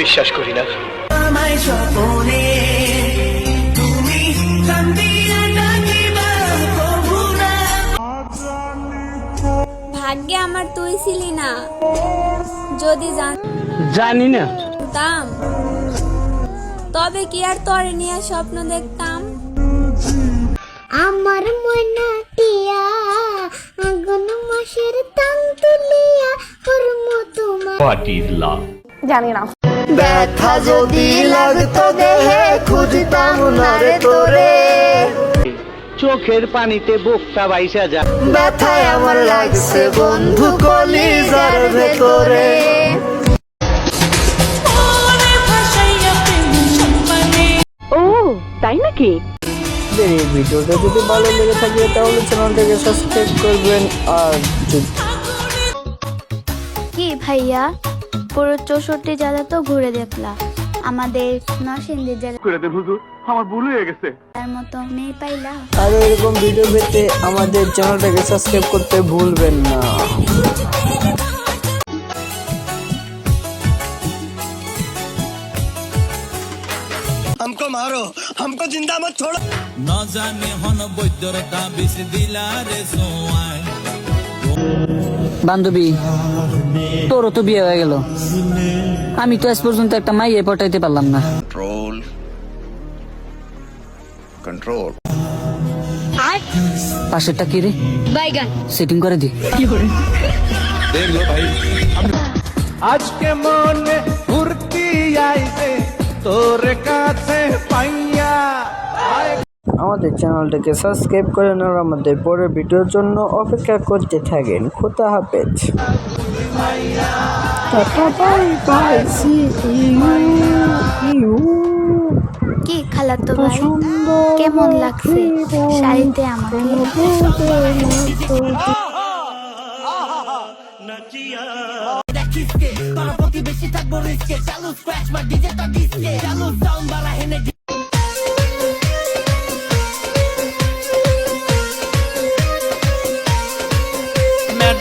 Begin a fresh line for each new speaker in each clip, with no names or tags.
বিশ্বাস করি না।
ভাগ্যে আমার তুই ছিলি না। যদি
জানি না।
জানতাম তবে কি আর তরে নিয়ে স্বপ্ন দেখতাম?
আমার মনা টিয়া আগুন মাসের তাং তুলিয়া করম তোমার
জানি না।
ব্যথা যদি লাগতো দেহে খুঁজতাম না রে তোরে।
চোখের পানিতে বোকটা বাইসা যা।
ব্যথায় আমার লাগছে বন্ধু কলিজার ভেতরে।
ও তাই নাকি?
এই ভিডিওটা যদি ভালো লেগে থাকে তাহলে চ্যানেলটাকে সাবস্ক্রাইব করবেন আর
কি ভাইয়া? পুরো চৌষট্টি জেলা তো ঘুরে দেখলা আমাদের নরসিংদী জেলা তার মতো মেয়ে পাইলা
আরো এরকম ভিডিও পেতে আমাদের চ্যানেলটাকে সাবস্ক্রাইব করতে ভুলবেন না
हमको मारो हमको जिंदा मत छोड़ो
নজানে হন বৈদ্যর তাবিজ দিলারে সোয়াই
বান্ধবী তোরও তো বিয়ে হয়ে গেল। আমি তো আজ পর্যন্ত একটা মাইয়ে পটাইতে পারলাম না।
Control. Control.
পাশেরটা কি রে? সেটিং করে দি।
আজকে মনে ফুর্তি আইছে তোর কাছে পাইয়া
আমাদের চ্যানেলটাকে সাবস্ক্রাইব করেন আর আমাদের পরের ভিডিওর জন্য অপেক্ষা করতে থাকেন। খোদা হাফেজ।
কি খালাতো ভাই কেমন লাগছে শাড়িতে আমাকে?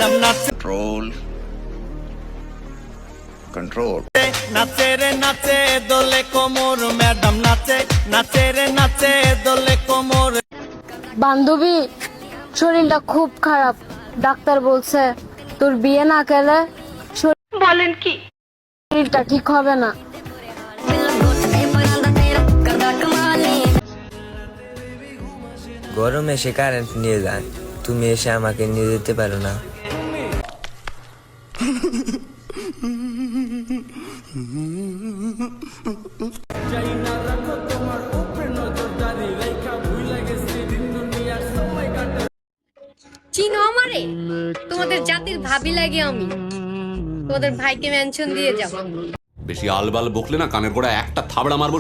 ম্যাডাম নাচে
control. Control.
নাচে রে নাচে দোলে কোমর ম্যাডাম নাচে নাচে রে নাচে দোলে কোমর
বান্ধবী শরীরটা খুব খারাপ। ডাক্তার বলছে তোর বিয়ে না গেলে বলেন কি? শরীরটা ঠিক হবে না।
গরমে এসে কারেন্ট নিয়ে যান তুমি এসে আমাকে নিয়ে যেতে পারো না।
চিনো আমারে? তোমাদের জাতির ভাবি লাগে আমি। তোমাদের ভাইকে মেনশন দিয়ে যাও।
বেশি আলবাল বকলে না কানের গোড়া একটা থাবড়া মারবো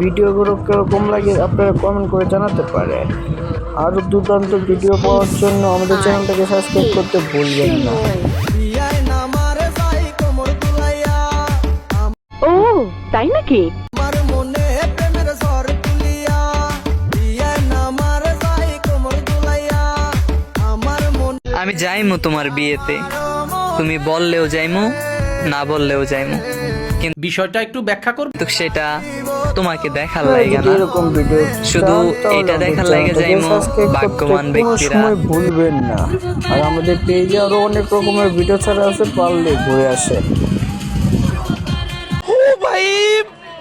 ভিডিওগুলো কীরকম লাগে আপনারা কমেন্ট করে জানাতে পারেন। আরও দুর্দান্ত ভিডিও পাওয়ার জন্য আমাদের চ্যানেলটাকে সাবস্ক্রাইব করতে ভুলবেন না।
ও তাই নাকি?
মনে মন
আমি যাইমু তোমার বিয়েতে। তুমি বললেও যাইমু না বললেও যাইমু। কিন্তু
বিষয়টা একটু ব্যাখ্যা করবে?
তো সেটা তোমাকে দেখার লাগে না
এরকম ভিডিও
শুধু
চান তাহলে
এটা
আমাদের
দেখার লাগে
চ্যানেলটাকে
যাইমু
সাবস্ক্রাইব করতে
ভাগ্যবান
কোনো
ব্যক্তিরা
সময় ভুলবেন না আর আমাদের পেজে আরো অনেক রকমের ভিডিও ছাড়া আছে পারলে ঘুরে আসে
भाई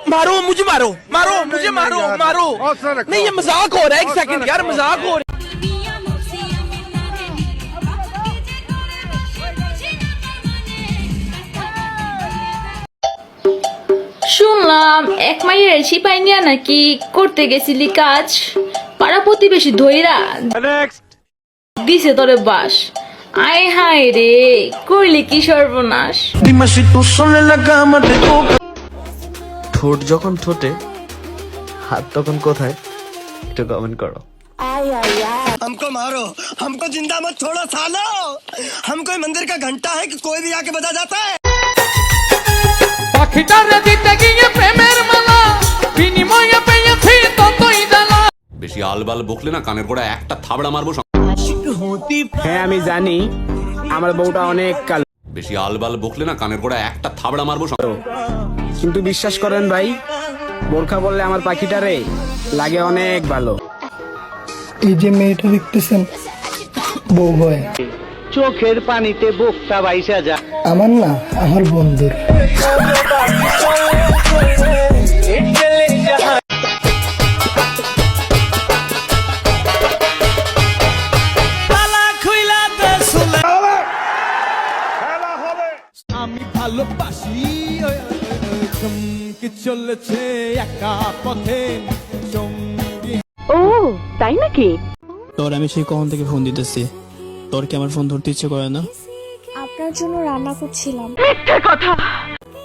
मारो मुझे मारो मारो मुझे मारो मारो नहीं ये मजाक हो रहा है एक सेकंड यार मजाक हो रहा है
শুনলাম এক মাইয়ের সিপাই নিয়ে নাকি করতে গেছিলি কাজ পাড়া প্রতিবেশী ধইরা দিছে তোরে বাস আয় হায় রে করলি কি সর্বনাশ
ঠোঁট যখন ঠোঁটে হাত তখন কোথায় একটু কমেন্ট করো
हमको मारो हमको जिंदा मत छोड़ो सालो हम कोई मंदिर का घंटा है कि कोई भी आके बजा जाता है
পাখিটারে দিতে গিয়ে প্রেমের মালা বিনিময়ে পেয়েছি ততই জ্বালা।
বেশি আলবাল বকলে না কানের গোড়া একটা থাবড়া মারবো
হ্যাঁ আমি জানি। আমার বউটা অনেক কালো
বেশি আলবাল বকলে না কানের গোড়া একটা থাবড়া মারবো
কিন্তু বিশ্বাস করেন ভাই বোরখা বললে আমার পাখিটারে লাগে অনেক ভালো।
এই যে মেয়েটা দেখতেছেন বউ হয়।
চোখের পানিতে বোকটা বাইসা যা
আমার না আমার বন্ধুর।
আমি ভালোবাসি ওই, ওই, ওই, ওই, চমকে চলেছে একা পথে
তোর আমি সেই কখন থেকে ফোন দিতেছি? তোর কি আমার ফোন ধরতে ইচ্ছে করে না?
আপনার জন্য রান্না করছিলাম। কথা!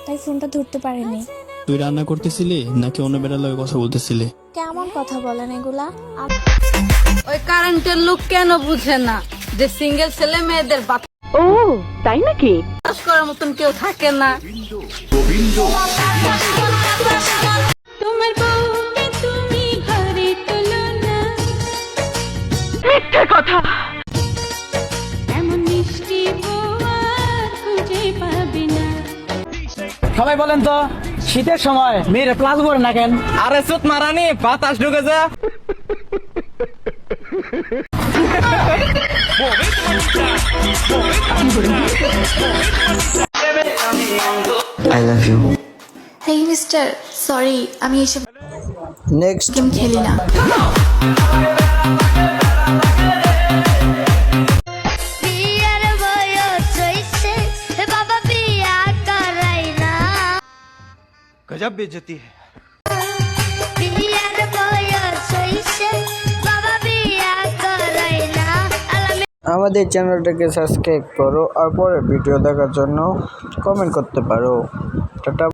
তাই ফোনটা ধরতে পারিনি।
তুই রান্না করতেছিলি নাকি অন্য বেড়ার লগে কথা বলতেছিলি?
কেমন কথা বলেন এগুলা?
ওই কারেন্টের লোক কেন বুঝে না যে সিঙ্গেল ছেলে মেয়েদের বাপ ও তাই নাকি? চাষ করার মতন কেউ থাকে না।
তোমার বউকে তুমি ঘরে তোলো না। এমন
সবাই বলেন তো? শীতের সময় মেয়েরা প্লাস করে না কেন? আরে সুত মারানি বাতাস ঢুকে যা।
I love you
hey mister sorry আমি এসব
নেক্সট
গেম খেলি না।
গজব
बेजती है।
আমাদের চ্যানেলটাকে সাবস্ক্রাইব করো আর পরের ভিডিও দেখার জন্য কমেন্ট করতে পারো। টাটা।